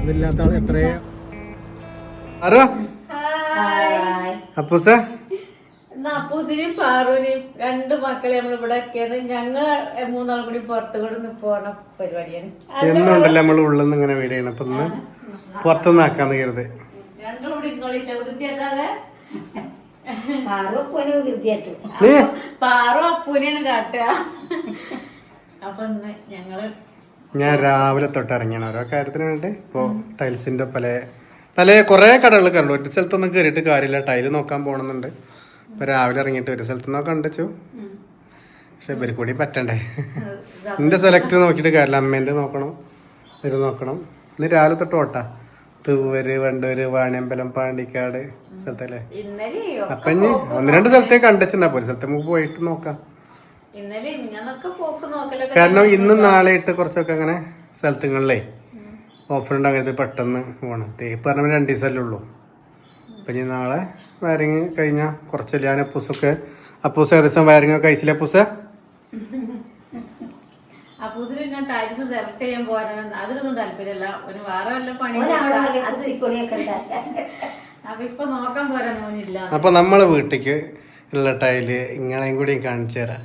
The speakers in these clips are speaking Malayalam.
ഇതില്ലാത്ത ആൾ എത്രയാ ആരോ? അപ്പൂസ? അപ്പൂസിനെയും പാറുവിനെയും രണ്ട് മക്കളെ നമ്മൾ ഇവിടെ ഒക്കെയാണ് ഞങ്ങൾ മൂന്നാളും കൂടി പുറത്തു കൂടെ പോണ പരിപാടിയാണ്. എന്നുണ്ടല്ലോ നമ്മൾ ഉള്ളിൽ നിന്ന് ഇങ്ങനെ വീടാണ് അപ്പൊ ഇന്ന് പുറത്തുനിന്ന് ആക്കാന്ന് കരുത്. രണ്ടും കൂടി ഇങ്ങോട്ടില്ല വൃത്തിയാക്കാതെ നീ പാറു അപ്പൂനെയാണ് കാട്ടുക. അപ്പൊ ഇന്ന് ഞങ്ങൾ ഞാൻ രാവിലെ തൊട്ട് ഇറങ്ങിയാണ് ഓരോ കാര്യത്തിന് വേണ്ടി. ഇപ്പോൾ ടൈൽസിന്റെ പല പല കുറേ കടകൾ കണ്ടു. ഒരു സ്ഥലത്തൊന്നും കയറിയിട്ട് കാര്യമില്ല. ടൈൽ നോക്കാൻ പോകണമെന്നുണ്ട് ഇപ്പൊ രാവിലെ ഇറങ്ങിയിട്ട് ഒരു സ്ഥലത്ത് നിന്നൊക്കെ കണ്ടു പക്ഷെ ഇവർ കൂടി പറ്റണ്ടേ? എന്റെ സെലക്ട് നോക്കിയിട്ട് കാര്യമില്ല. അമ്മേന്റെ നോക്കണം. ഇത് നോക്കണം. ഇന്ന് രാവിലെ തൊട്ട് ഓട്ടാ. തൂവര് വണ്ടൂര് വാണിയമ്പലം പാണ്ടിക്കാട് സ്ഥലത്തല്ലേ? അപ്പൊ ഇനി ഒന്ന് രണ്ട് സ്ഥലത്തേക്ക് കണ്ടിട്ടുണ്ടാ പോലെ സ്ഥലത്ത് നമുക്ക് പോയിട്ട് നോക്കാം. കാരണം ഇന്നും നാളെ ഇട്ട് കുറച്ചൊക്കെ അങ്ങനെ സ്ഥലത്തുങ്ങളിലേ ഓഫർ ഉണ്ട് അങ്ങനത്തെ പെട്ടെന്ന് പോകണം തേപ്പ് പറഞ്ഞാൽ രണ്ട് ദിവസമല്ലേ ഉള്ളൂ. അപ്പം ഇനി നാളെ വയറിങ് കഴിഞ്ഞാൽ കുറച്ചല്ലേ? ഞാൻ അപ്പൂസൊക്കെ അപ്പൂസ് ഏകദേശം വയറിങ് ഒക്കെ കഴിച്ചില്ല അപ്പൂസ? അപ്പൂസിന് ഞാൻ ടൈൽസ് സെലക്ട് ചെയ്യാൻ പോകാനാണ് അതിനൊന്നും താല്പര്യമില്ല. ഒരു വേറെ വല്ല പണി. അപ്പൊ ഇപ്പൊ നോക്കാൻ പോരാൻ മോനില്ല. അപ്പൊ നമ്മളെ വീട്ടിക്ക് ഉള്ള ടൈൽ ഇങ്ങളെയും കൂടി കാണിച്ചു തരാം.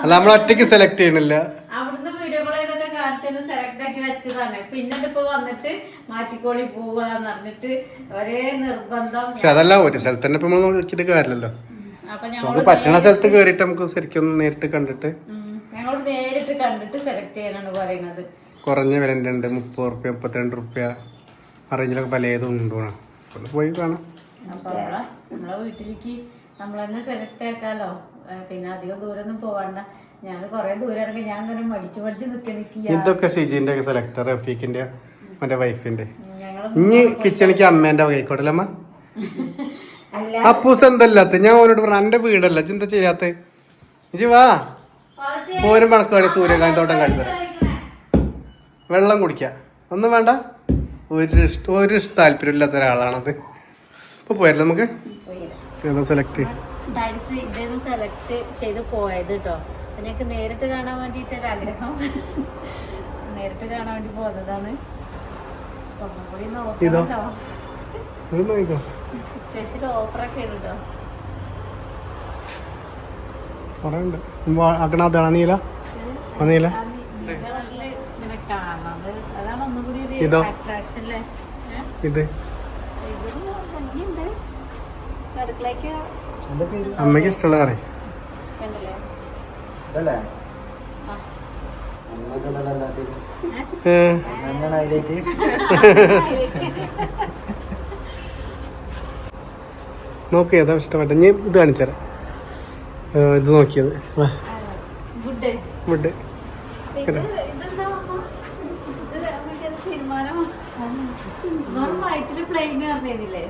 അല്ല നമ്മൾ ഒറ്റയ്ക്ക് സെലക്ട് ചെയ്യണില്ല അവിടുന്ന് വീഡിയോ കോൾ ചെയ്തൊക്കെ കാണിച്ചത് സെലക്ട് ആക്കി വെച്ചതാണ്. പിന്നെ ഇപ്പൊ വന്നിട്ട് മാറ്റിക്കോളി പോവാന്ന് പറഞ്ഞിട്ട് ഒരേ നിർബന്ധം. പക്ഷെ അതല്ല ഒരു സ്ഥലത്ത് തന്നെ ഇപ്പൊ നമ്മൾ നോക്കിയിട്ട് കാര്യമല്ലോ അപ്പൊ ഞങ്ങൾ നമുക്ക് പറ്റണ സ്ഥലത്ത് കേറിയിട്ട് നമുക്ക് ശരിക്കും നേരിട്ട് കണ്ടിട്ട് ഞങ്ങളോട് നേരിട്ട് കണ്ടിട്ട് സെലക്ട് ചെയ്യാനാണ് പറയുന്നത്. കുറഞ്ഞ വിലന്റെ ഉണ്ട് മുപ്പത് റുപ്യ മുപ്പത്തിരണ്ട് റുപ്യ. ആ റേഞ്ചിലൊക്കെ പലതും പോയി കാണാം. നമ്മളെ വീട്ടിലേക്ക് നമ്മൾ തന്നെ സെലക്ട് ആക്കാലോ. പിന്നെ അധികം ദൂരൊന്നും പോവണ്ട. ഞാൻ കൊറേ ദൂരം ഇറങ്ങി ഞാൻ ഇങ്ങനെ മടിച്ചു മടിച്ച് നിക്കി നിക്കില്ല ഇതൊക്കെ ഷിജിന്റെ സെലക്ടർ റഫീഖിന്റെ മറ്റേ വൈഫിന്റെ ഇനി കിച്ചണിക്ക് അമ്മേന്റെ ആയിക്കോട്ടെ അമ്മ? അപ്പൂസ് എന്തല്ലാത്ത? ഞാൻ ഓനോട് പറഞ്ഞു എന്റെ വീടല്ല. ചിന്ത ചെയ്യാത്ത? ഇജി വാ. പോരും പണക്കാടി സൂര്യകാന്തി തോട്ടം കാണിത്തരാം വെള്ളം കുടിക്ക. ഒന്നും വേണ്ട. ഒരു ഇഷ്ടം ഒരു ഇഷ്ട താല്പര്യമില്ലാത്ത ഒരാളാണത്. അപ്പൊ പോയല്ലോ നമുക്ക്? ഏതാ സെലക്ട് ഡാൻസ് ഇതേന്ന് സെലക്ട് ചെയ്ത് പോയത് കേട്ടോ അപ്പൊ നേരിട്ട് കാണാൻ വേണ്ടിട്ട് ഒരു ആഗ്രഹം. നേരിട്ട് കാണാൻ വേണ്ടി പോകുന്നതാണ് സ്പെഷ്യൽ ഓഫറൊക്കെ ഉണ്ട് കേട്ടോ കൊറേ ഉണ്ട്. ആക്കണ അതാണ് നീല? നീല? കളറിൽ ഇങ്ങനെ കാണാം അത് അതാണ് ഒന്നും കൂടി ഇതോ? ഇത്? അമ്മയ്ക്ക് ഇഷ്ടമുള്ള കറി. നോക്ക് ഏതാ ഇഷ്ടപ്പെട്ട ഞാൻ ഇത് കാണിച്ചുതരാം. ഏ, ഇത് നോക്കിയത് വാ ഗുഡ് വിട്ട് ഇത് ഇതെന്താ അമ്മ? ഇത് നമുക്കൊരു തീരുമാനം നോർമലായിട്ടൊരു പ്ലെയിൻ പറഞ്ഞില്ലേ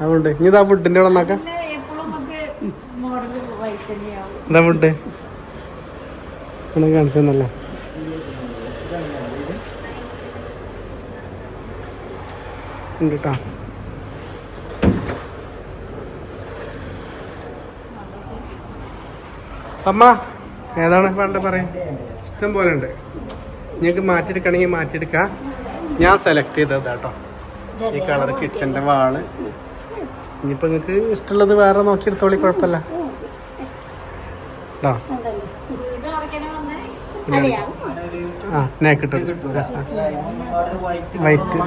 അതുകൊണ്ട് ഇനി ഇതാ ഫുഡിന്റെ അവിടെ നോക്കാം. എന്താ കാണിച്ചു തന്നല്ല? ഉണ്ട് കേട്ടോ അമ്മ ഏതാണ്? വേണ്ട പറയാൻ ഇഷ്ടം പോലെ ഉണ്ട്. നിങ്ങൾക്ക് മാറ്റിയെടുക്കണമെങ്കിൽ മാറ്റിയെടുക്കാം. ഞാൻ സെലക്ട് ചെയ്തത് കേട്ടോ ഈ കളർ കിച്ചന്റെ വാൾ. ഇനിയിപ്പോൾ നിങ്ങൾക്ക് ഇഷ്ടമുള്ളത് വേറെ നോക്കിയെടുത്തോളി കുഴപ്പമില്ല. ആ നേക്കിട്ട് വൈറ്റ് വൈറ്റ്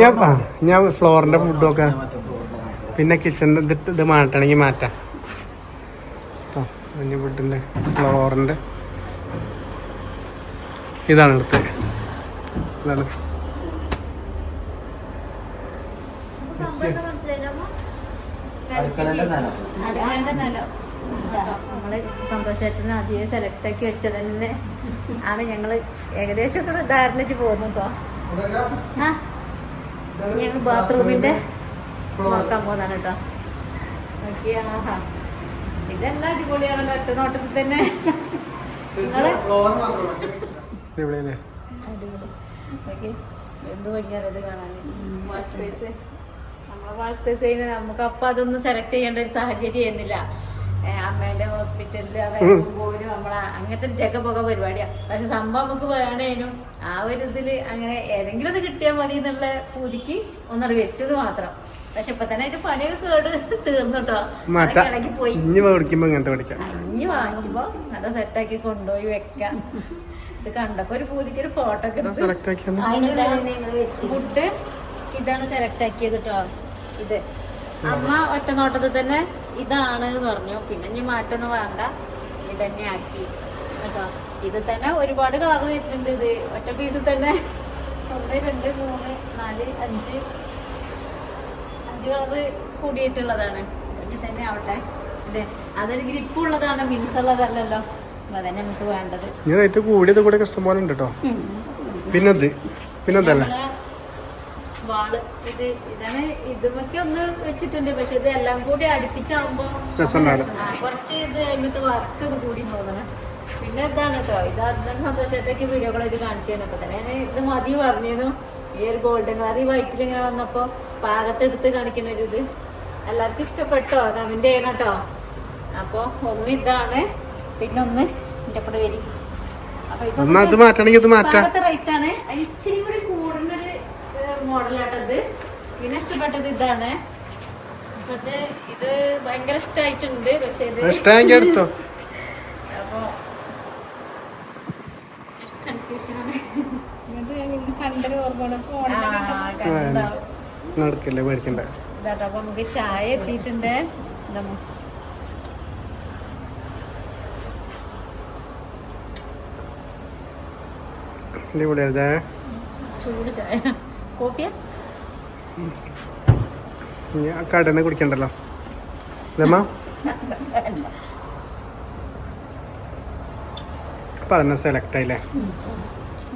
ഞാൻ ഞാൻ ഫ്ലോറിന്റെ ഫുഡൊക്കെ പിന്നെ കിച്ചണിന്റെ ഇത് ഇത് മാറ്റണമെങ്കിൽ മാറ്റാം. കേട്ടോ മഞ്ഞ വീട്ടിന്റെ ഫ്ലോറിന്റെ ഇതാണ് എടുത്തത് ഇതാണ്. നമ്മൾ സന്തോഷത്തിന് ആദ്യം സെലക്ട് ആക്കി വെച്ചത് തന്നെ ആണ് ഞങ്ങൾ ഏകദേശം ഒക്കെ ധാരണച്ച് പോകുന്നു കേട്ടോ ഞങ്ങൾ ബാത്റൂമിന്റെ നോക്കാൻ പോകാൻ കേട്ടോ നോക്കിയാ ഇതെല്ലാം അടിപൊളിയാണല്ലോ ഒറ്റ നോട്ടത്തിൽ തന്നെ. നിങ്ങൾ? എന്ത് ഭംഗിയാണ് ഇത് കാണാൻ. Wash space. നമ്മളെ വാഷ് സ്പേസ് ചെയ്യുന്ന നമുക്ക് അപ്പൊ അതൊന്നും സെലക്ട് ചെയ്യേണ്ട ഒരു സാഹചര്യം എന്നില്ല അമ്മേന്റെ ഹോസ്പിറ്റലിൽ പോലും നമ്മളെ അങ്ങനത്തെ ഒരു ജഗ പുക പരിപാടിയാണ് പക്ഷെ സംഭവം നമുക്ക് വേണേനും ആ ഒരു ഇതിൽ അങ്ങനെ ഏതെങ്കിലും അത് കിട്ടിയാൽ മതി എന്നുള്ള പൂതിക്ക് ഒന്നറി വെച്ചത് മാത്രം. പക്ഷെ ഇപ്പൊ തന്നെ അതിന്റെ പണിയൊക്കെ കേട് തീർന്നുട്ടോ. ഇളകി പോയി ഇഞ്ഞ് മേടിക്കുമ്പോ ഇങ്ങനത്തെ മേടിക്കാം അഞ്ഞ് വാങ്ങിക്കുമ്പോ നല്ല സെറ്റാക്കി കൊണ്ടുപോയി വെക്കാം. ഇത് കണ്ടപ്പോ ഒരു പൂതിക്ക് ഒരു ഫോട്ടോ ഒക്കെ ഫുഡ് ഇതാണ് സെലക്ട് ആക്കിയത് കേട്ടോ ഇത്. അമ്മ ഒറ്റ നോട്ടത്തിൽ തന്നെ ഇതാണ് എന്ന് പറഞ്ഞു. പിന്നെ ഇനി മാറ്റൊന്നും വേണ്ട. ഇത് തന്നെ ആക്കി. കേട്ടോ. ഇത് തന്നെ ഒരുപാട് കളർ വരുന്നുണ്ട് ഇത്. ഒറ്റ പീസിൽ തന്നെ. ഒന്ന് രണ്ട് മൂന്ന് നാല് അഞ്ച് അഞ്ച് കളറ് കൂടിയിട്ടുള്ളതാണ്. ഇനി തന്നെ ആവട്ടെ. അതെ അതൊരു ഗ്രിപ്പ് ഉള്ളതാണ് മിനുസുള്ളതല്ലല്ലോ ഉള്ളതല്ലല്ലോ. അതന്നെ നമുക്ക് വേണ്ടത്. ഇനി റേറ്റ് കൂടിയത് കൂടെ ഇഷ്ടം ഉണ്ട് കേട്ടോ പിന്നത് പിന്നെന്തല്ലേ? വാൾ ഇത് ഇതാണ് ഇതൊക്കെ ഒന്ന് വെച്ചിട്ടുണ്ട്. പക്ഷെ ഇത് എല്ലാം കൂടി അടുപ്പിച്ചാകുമ്പോ. കുറച്ച് ഇത് അതിനകത്ത് വർക്ക് ഇത് കൂടി തോന്നണം പിന്നെ ഇതാണ് കേട്ടോ ഇത് അതാണ് സന്തോഷമായിട്ടൊക്കെ വീഡിയോകൾ ഇത് കാണിച്ചു അപ്പൊ തന്നെ ഇത് മതി പറഞ്ഞിരുന്നു. ഈ ഒരു ഗോൾഡൻ കളർ ഈ വൈറ്റിൽ ഇങ്ങനെ വന്നപ്പോ പാകത്തെടുത്ത് കാണിക്കുന്ന ഒരു ഇത്. എല്ലാവർക്കും ഇഷ്ടപ്പെട്ടോ? കമന്റ് ചെയ്യണം കേട്ടോ. അപ്പൊ ഒന്ന് ഇതാണ് പിന്നെ ഒന്ന് എന്റെ കൂടെ വരി. മാറ്റണമെങ്കിൽ റേറ്റ് ആണ്. ഇച്ചിരി കൂടി കൂടുന്നൊരു മോഡലാട്ടത് പിന്നെ ഇഷ്ടപ്പെട്ടത് ഇതാണ്. ഇത് ഭയങ്കര ഇഷ്ടമായിട്ടുണ്ട് പക്ഷെ ഇത് ഇഷ്ടമെങ്കിൽ എടുത്തോ. അപ്പൊ ഓർമ്മ നടക്കില്ല മേടിക്കണ്ട ഇതാട്ടോ അപ്പൊ നമുക്ക് ചായ എത്തിയിട്ടുണ്ട്. ചൂട് ചായ. കോഫിയാ? കടന്ന് കുടിക്കണ്ടല്ലോ. അപ്പൊ അതിനെ സെലക്ട് ആയില്ലേ?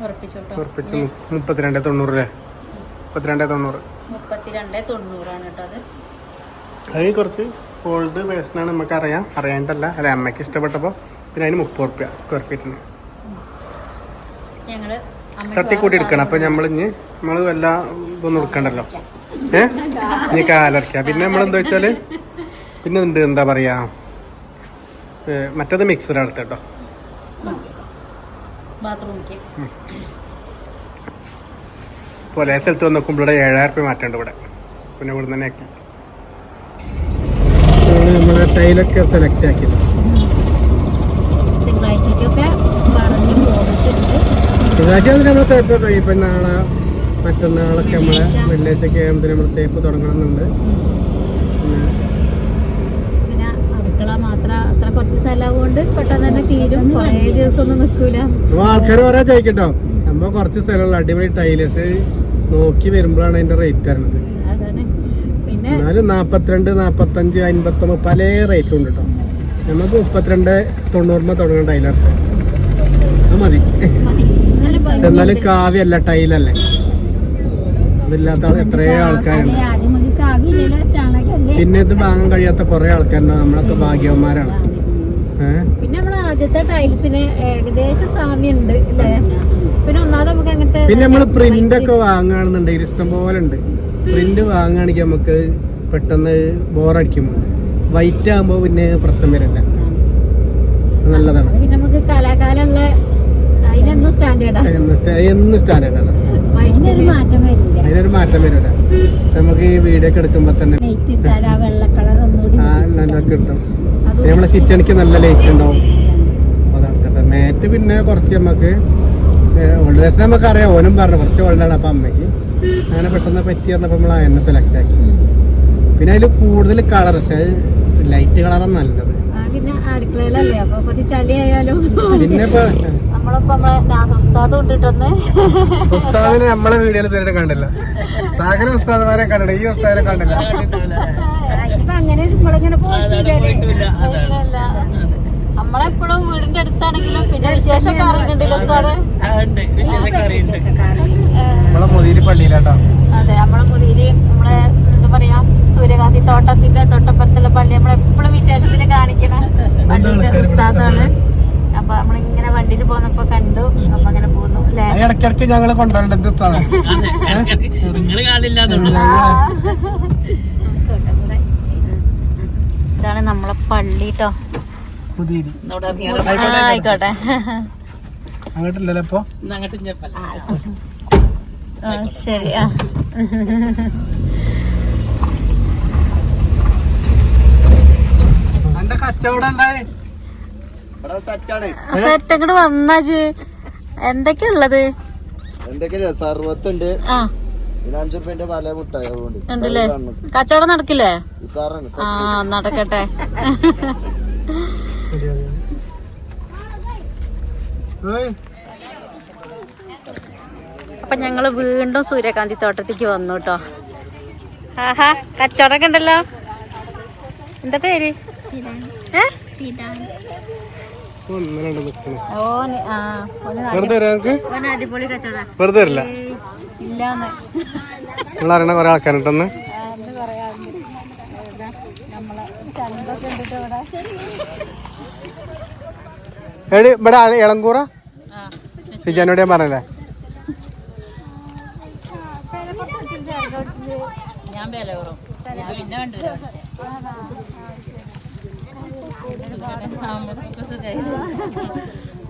ഉറപ്പിച്ച്. മുപ്പത്തിരണ്ട് തൊണ്ണൂറ് അല്ലേ മുപ്പത്തിരണ്ട് തൊണ്ണൂറ്. മുപ്പത്തിരണ്ട് തൊണ്ണൂറാണ് കേട്ടോ അത്. അത് കുറച്ച് ഓൾഡ് വേഷനാണ് നമുക്ക് അറിയാം അറിയാണ്ടല്ല. അല്ലെ അമ്മയ്ക്ക് ഇഷ്ടപ്പെട്ടപ്പോൾ പിന്നെ അതിന് മുപ്പത് റുപ്യ സ്ക്വയർ ഫീറ്റിന് തട്ടിക്കൂട്ടി എടുക്കണം. അപ്പൊ നമ്മൾ ഇനി നമ്മൾ വല്ല ഇതൊന്നും എടുക്കണ്ടല്ലോ. ഏ? ഇനി കാലടക്കുക പിന്നെ നമ്മൾ എന്താ വെച്ചാൽ പിന്നെ എന്ത് എന്താ പറയാ? മറ്റത് മറ്റേത് മിക്സർ അടുത്ത് കേട്ടോ. പോലെ സ്ഥലത്ത് വന്ന് നോക്കുമ്പോൾ ഇവിടെ ഏഴായിരം റുപ്യ മാറ്റണ്ട് ഇവിടെ. പിന്നെ ഇവിടെ തന്നെ ആക്കി. ടൈലൊക്കെ സെലക്ട് ആക്കി. തിങ്കളാഴ്ചക്കൊക്കെ പറഞ്ഞു പോന്നിട്ടുണ്ട്. തിങ്കളാഴ്ച അതിന് നമ്മൾ തേപ്പ് കഴിയും. ഇപ്പം നാളെ മറ്റന്നാളൊക്കെ നമ്മളെ വെള്ളിയാഴ്ചയൊക്കെ ആകുമ്പോൾ നമ്മൾ തേപ്പ് തുടങ്ങണമെന്നുണ്ട് പിന്നെ പിന്നെ അടുക്കള മാത്രം അത്ര കുറച്ച് സ്ഥലമാകൊണ്ട് പെട്ടെന്ന് തന്നെ തീരും. കുറേ ദിവസമൊന്നും നിൽക്കൂല. ആൾക്കാർ പറയാ ചോദിക്കട്ടോ സംഭവം കുറച്ച് സ്ഥലമുള്ള അടിപൊളി ടൈൽ പക്ഷെ നോക്കി വരുമ്പോഴാണ് അതിന്റെ റേറ്റ് വരുന്നത് അതാണ്. പിന്നെ എന്നാലും നാപ്പത്തിരണ്ട് നാപ്പത്തഞ്ച് അൻപത്തൊമ്പത് പല റേറ്റും ഉണ്ട് കേട്ടോ നമുക്ക് മുപ്പത്തിരണ്ട് തൊണ്ണൂറിന് തുടങ്ങുന്ന ടൈലാണ് അത് മതി. പക്ഷെ എന്നാലും കാവ്യല്ല ടൈലല്ലേ? അതില്ലാത്ത എത്രയോ ആൾക്കാരുണ്ട്. പിന്നെ ഇത് വാങ്ങാൻ കഴിയാത്ത കുറെ ആൾക്കാരുണ്ട്. നമ്മളൊക്കെ ഭാഗ്യവന്മാരാണ്. പിന്നെ നമ്മളെ ആദ്യത്തെ ടൈൽസിന് ഏകദേശം സാമ്യം ഉണ്ട് അല്ലേ? പിന്നെ ഒന്നാമത് നമുക്ക് അങ്ങനത്തെ പിന്നെ നമ്മൾ പ്രിന്റ് ഒക്കെ വാങ്ങുകയാണെന്നുണ്ടെങ്കിൽ ഇഷ്ടം പോലെ ഉണ്ട്. പ്രിന്റ് വാങ്ങുകയാണെങ്കിൽ നമുക്ക് പെട്ടെന്ന് ബോറടിക്കും വൈറ്റ് ആകുമ്പോൾ പിന്നെ പ്രശ്നം വരില്ല നല്ലതാണ്. പിന്നെ നമുക്ക് കലാകാലമുള്ള അതിനെന്നും സ്റ്റാൻഡേർഡാണ് സ്റ്റാൻഡേർഡാണ് sta- അതിനൊരു മാറ്റം വരില്ല. നമുക്ക് ഈ വീഡിയോ ഒക്കെ എടുക്കുമ്പോൾ തന്നെ ആ നല്ല കിട്ടും. നമ്മളെ കിച്ചണിക്ക് നല്ല ലൈറ്റ് ഉണ്ടാവും. അതാണ് മാറ്റ് പിന്നെ കുറച്ച് നമുക്ക് ഓൾഡ് വേഷൻ നമുക്ക് അറിയാം. ഓനും പറഞ്ഞു കുറച്ച് ഓൾഡാണ് അപ്പൊ അമ്മയ്ക്ക്. അങ്ങനെ പെട്ടെന്ന് പറ്റി പറഞ്ഞപ്പോൾ നമ്മൾ അതിനെ സെലക്ട് ആക്കി. പിന്നെ അതിൽ കൂടുതൽ കളർ പക്ഷെ ലൈറ്റ് കളറാണ് നല്ലത്. പിന്നെ അടുക്കളയിലല്ലേ? അപ്പൊ കുറച്ച് പിന്നെ ഉസ്താദിനെ നമ്മളെ വീഡിയോയിൽ തന്നെ കണ്ടില്ല. സാഗര ഉസ്താദ്മാരെ കണ്ടില്ല ഈ ഉസ്താദിനെ കണ്ടില്ല. നമ്മളെപ്പോഴും വീടിന്റെ അടുത്താണെങ്കിലും പിന്നെ വിശേഷമൊക്കെ അറിയുന്നുണ്ടല്ലോ ഉസ്താദ്? നമ്മളെ മുതിരി പള്ളിയിലാട്ടോ. അതെ നമ്മളെ മുതിരി നമ്മളെ എന്താ പറയാ സൂര്യകാന്തി തോട്ടത്തിന്റെ തൊട്ടപ്പുറത്തുള്ള പള്ളി. നമ്മളെപ്പോഴും വിശേഷത്തിന് കാണിക്കണ പള്ളിയുടെ ഉസ്താദാണ്. അപ്പൊ നമ്മളിങ്ങനെ വണ്ടിയിൽ പോന്നപ്പോ കണ്ടു. അപ്പൊ അങ്ങനെ പോന്നു അല്ലേ? ഇടയ്ക്കിടയ്ക്ക് ഞങ്ങൾ കൊണ്ടുവരേണ്ടത് ഇതാണ് നമ്മളെ പള്ളി കേട്ടോ ആയിക്കോട്ടെ അങ്ങോട്ടില്ലല്ലോ ഇപ്പൊ? ശരി ആ. എന്റെ കച്ചവടം ഉണ്ടായി സെറ്റ് അങ്ങോട്ട് വന്നാച്ച് എന്തൊക്കെയാ ഉള്ളത്? എന്തൊക്കെയാ സർവത്തുണ്ട് ആ. ഉണ്ടല്ലേ? കച്ചവടം നടക്കില്ലേ? ആ നടക്കട്ടെ. അപ്പൊ ഞങ്ങൾ വീണ്ടും സൂര്യകാന്തി തോട്ടത്തേക്ക് വന്നു കേട്ടോ ആഹാ കച്ചവടമൊക്കെ ഉണ്ടല്ലോ. എന്താ പേര്? ഏ? ഒന്നിനുണ്ട് നിക്കണ് ഓന് ആ ഓന് നല്ല- വെറുതെ നിങ്ങൾ അറിയണ കുറെ ആൾക്കാരുണ്ടെന്ന് എടി ഇവിടെ ഇളങ്കൂറ ആ. സിജാനോട് ഞാൻ പറഞ്ഞല്ലേ? ഞാൻ പിന്നെ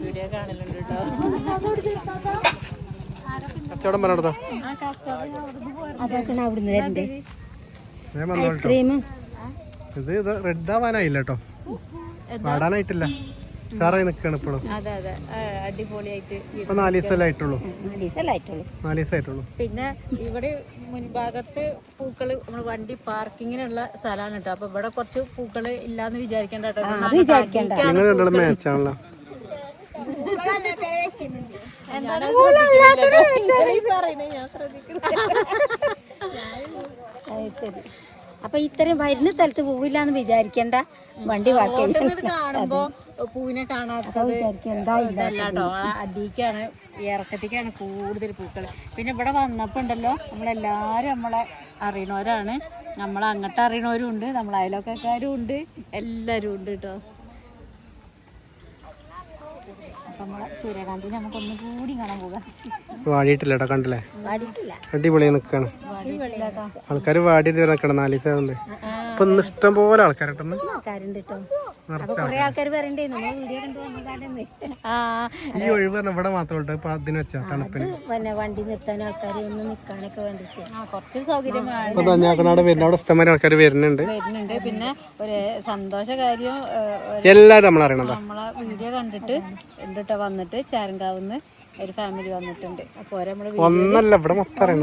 വീഡിയോ കാണലുണ്ട് കേട്ടോ കച്ചവടം പറഞ്ഞെടുത്തോ അതൊക്കെ അവിടുന്ന് വരണ്ടേ? ഞാൻ വന്നോട്ടോ ക്രീമും ഇത് ഇത് റെഡ് ആവാനായില്ല കേട്ടോ. പാടാനായിട്ടില്ല ഉഷാറായി നിക്കാണ് ഇപ്പോഴും. അതെ അതെ. ആ, അടിപൊളിയായിട്ട് ഇപ്പൊ നാല് ദിവസമല്ലേ ആയിട്ടുള്ളൂ? നാല് ദിവസമായിട്ടുള്ളൂ പിന്നെ ഇവിടെ മുൻഭാഗത്ത് പൂക്കൾ നമ്മൾ വണ്ടി പാർക്കിങ്ങിനുള്ള സ്ഥലമാണ് കേട്ടോ. അപ്പൊ ഇവിടെ കുറച്ച് പൂക്കൾ ഇല്ലാന്ന് വിചാരിക്കണ്ട നിങ്ങൾ രണ്ടാളും മാച്ചാണല്ലോ എന്താണ് ഞാൻ ശ്രദ്ധിക്കുന്നു അത് ശരി. അപ്പൊ ഇത്രയും വരുന്ന സ്ഥലത്ത് പോവില്ലാന്ന് വിചാരിക്കണ്ട. വണ്ടി വാക്കുമ്പോ കാണുമ്പോ പൂവിനെ കാണാത്തത് അടിക്കാണ് ഇറക്കത്തേക്കാണ് കൂടുതൽ പൂക്കൾ പിന്നെ ഇവിടെ വന്നപ്പോ ഉണ്ടല്ലോ നമ്മളെല്ലാരും നമ്മളെ അറിയണവരാണ്. നമ്മളെ അങ്ങട്ട് അറിയണവരും ഉണ്ട് നമ്മളെ അയലോക്കക്കാരും ഉണ്ട് എല്ലാരും ഉണ്ട് കേട്ടോ. അപ്പൊ നമ്മളെ സൂര്യകാന്തി നമുക്ക് ഒന്നും കൂടി കാണാൻ പോകാം. വാടിയിട്ടില്ല കേട്ടോ കണ്ടില്ലേ? അടിപൊളി നിക്കാണ്. ആൾക്കാർ വാടിയിട്ട് നിക്കണം നാല് ദിവസം ഇപ്പൊ ഇന്ന് ഇഷ്ടം പോലെ ആൾക്കാരട്ടെന്ന് ആൾക്കാരുണ്ട് കേട്ടോ അപ്പൊ കൊറേ ആൾക്കാർ പറയണ്ടേ വീഡിയോ കണ്ടു വന്നതാണെന്ന്. ആ ഈ ഒഴിവ് പറഞ്ഞ ഇവിടെ മാത്രം ഉണ്ട് ഇപ്പൊ അതിന് വെച്ചാ തണുപ്പിന്. പിന്നെ വണ്ടി നിർത്താൻ ആൾക്കാർ ഒന്ന് വേണ്ടിട്ട്. വരുന്ന അവിടെ ഇഷ്ടംമാതിരി ആൾക്കാർ വരുന്നുണ്ട്. വരുന്നുണ്ട്. പിന്നെ ഒരു സന്തോഷ കാര്യം എല്ലാരും നമ്മൾ അറിയണതാ. നമ്മളെ വീഡിയോ കണ്ടിട്ട് എന്തിട്ടാ വന്നിട്ട് ചാരങ്കാവുന്ന് ഒരു ഫാമിലി വന്നിട്ടുണ്ട്. അപ്പൊ ഓരോ നമ്മൾ ഒന്നല്ല ഇവിടെ മൊത്തം.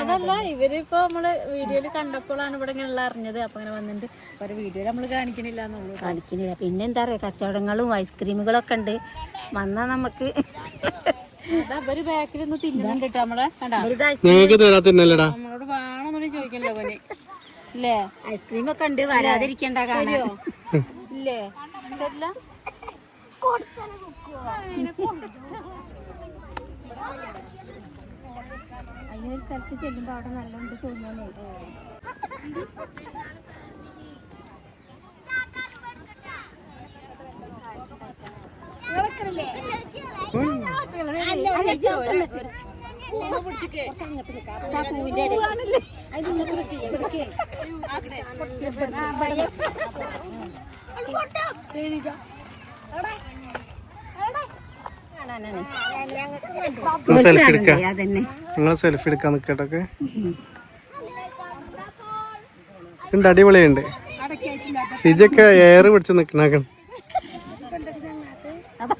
അതല്ല ഇവരിപ്പോ നമ്മൾ വീഡിയോയിൽ കണ്ടപ്പോഴാണ് ഇവിടെ ഇങ്ങനെ അറിഞ്ഞത്. അപ്പൊ അങ്ങനെ വന്നിട്ട് ഒരു വീഡിയോ നമ്മൾ കാണിക്കണില്ല എന്നുള്ളൂ കാണിക്കുന്നില്ല പിന്നെ എന്താ പറയാ കച്ചവടങ്ങളും ഐസ്ക്രീമുകളും ഒക്കെ ഉണ്ട്. വന്നാ നമുക്ക് അതാ അവർ ബാക്കിൽ ഒന്ന് തിന്നുന്നുണ്ട് നമ്മളെ. നമ്മളോട് വേണമെന്നൊന്നും ചോദിക്കല്ലോ പോലെ ഇല്ലേ? ഐസ്ക്രീം ഒക്കെ ഉണ്ട്. വരാതിരിക്കണ്ട കാര്യോ ഇല്ലേ? തരില്ല അതിനൊരു സ്ഥലത്ത് ചെല്ലുമ്പോ അവിടെ നല്ലോണ്ട് തോന്നാനേ പൂവിന്റെ ഇടയിൽ അത് ഇങ്ങോട്ട് നിൽക്ക്, ഇവിടേക്ക്. ആ, ഇവിടെ. സെൽഫി എടുക്കാം. നിങ്ങൾ സെൽഫി എടുക്കാൻ നിക്കട്ടൊക്കെ. ഉണ്ട് അടിപൊളിയുണ്ട്. ഷിജൊക്കെ എയർ പിടിച്ച് നിക്കണാക്കൺ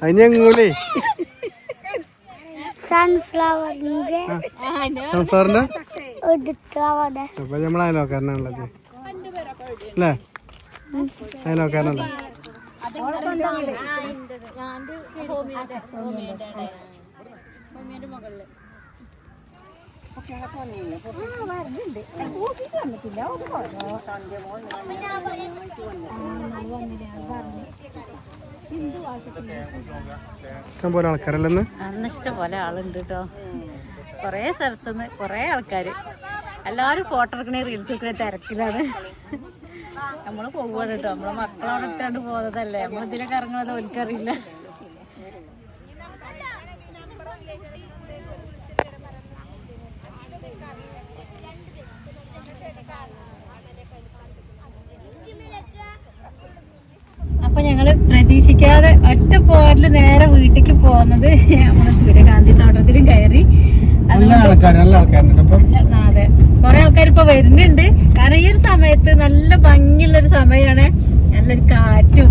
അതിനെങ്ങൂലേ സൺഫ്ലവറിന്റെ സൺഫ്ലവറിന്റെ അപ്പൊ നമ്മൾ അയലോക്കാരനാണുള്ളത് അല്ലേ? അയലോക്കാരനല്ലേ ഹോമിയോന്റെ മകളിൽ. ഇഷ്ടം പോലെ ആൾക്കാരല്ലെന്ന്? അന്ന് ഇഷ്ടംപോലെ ആളുണ്ട് കേട്ടോ കൊറേ സ്ഥലത്തുനിന്ന് കൊറേ ആൾക്കാര്. എല്ലാരും ഫോട്ടോ എടുക്കണേ റീൽസ് എടുക്കണേ തിരക്കിലാണ്. നമ്മൾ പോവുകയാണ് കേട്ടോ നമ്മളെ മക്കളവിടെ ഇട്ടാണ്ട് പോകുന്നതല്ലേ നമ്മൾ ഇതിനൊക്കെ ഇറങ്ങുന്നത് ഓൽക്കറിയില്ല ഞങ്ങൾ പ്രതീക്ഷിക്കാതെ ഒറ്റ പോരിൽ നേരെ വീട്ടിലേക്ക് പോകുന്നത് നമ്മളെ സൂര്യകാന്തി തോട്ടത്തിലും കയറി. നല്ല ആൾക്കാർ നല്ല ആൾക്കാരുണ്ട്. അപ്പം അതെ. കൊറേ ആൾക്കാർ ഇപ്പൊ വരുന്നുണ്ട്. കാരണം ഈ ഒരു സമയത്ത് നല്ല ഭംഗിയുള്ള ഒരു സമയമാണ് നല്ലൊരു കാറ്റും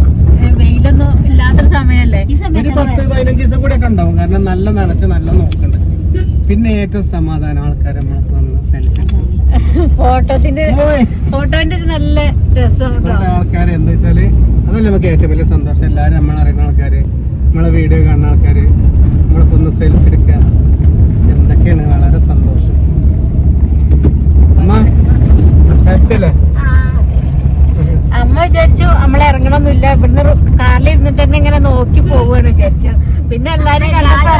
വെയിലൊന്നും ഇല്ലാത്തൊരു സമയല്ലേ? ഈ സമയത്ത് പത്ത് പതിനഞ്ച് ദിവസം കൂടെ ഒക്കെ ഉണ്ടാവും. കാരണം നല്ല നനച്ച് നല്ല നോക്കണ്ട്. പിന്നെ ഏറ്റവും സമാധാനം ആൾക്കാരെ സെൽഫി ഫോട്ടോത്തിന്റെ ഫോട്ടോന്റെ ഒരു നല്ല രസം കേട്ടോ ആൾക്കാർ എന്താ വെച്ചാൽ അതല്ല നമുക്ക് ഏറ്റവും വലിയ സന്തോഷം. എല്ലാരും നമ്മളറിയുന്ന ആൾക്കാര് നമ്മളെ വീഡിയോ കാണുന്ന ആൾക്കാര് നമ്മളിപ്പോ ഒന്ന് സെൽഫി എടുക്കുക. എന്തൊക്കെയാണ് വളരെ സന്തോഷം. അമ്മ അല്ലേ അമ്മ വിചാരിച്ചു നമ്മൾ ഇറങ്ങണമെന്നില്ല ഇവിടുന്ന് കാറിൽ ഇരുന്നിട്ട് തന്നെ ഇങ്ങനെ നോക്കി പോവുകയാണ് വിചാരിച്ചു. പിന്നെ എല്ലാരും കണ്ടപ്പോ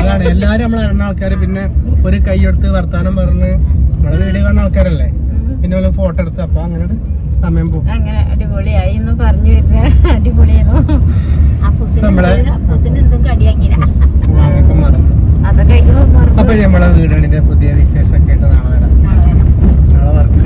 അതാണ്. എല്ലാരും നമ്മളെ ഇറങ്ങുന്ന ആൾക്കാര് പിന്നെ ഒരു കൈയെടുത്ത് എടുത്ത് വർത്താനം പറഞ്ഞ് നമ്മളെ വീഡിയോ കാണുന്ന ആൾക്കാരല്ലേ? പിന്നെ ഒരു ഫോട്ടോ എടുത്ത് അപ്പൊ അങ്ങനെ സമയം പോകും. അങ്ങനെ അടിപൊളിയായി എന്ന് പറഞ്ഞു വരുന്ന അടിപൊളിയായിരുന്നു. നമ്മളെ കടിയാക്കില്ല അപ്പൊ നമ്മളെ വീടുകളിന്റെ പുതിയ വിശേഷം ആയിട്ട് നാളെ വരാം. നാളെ വർക്ക്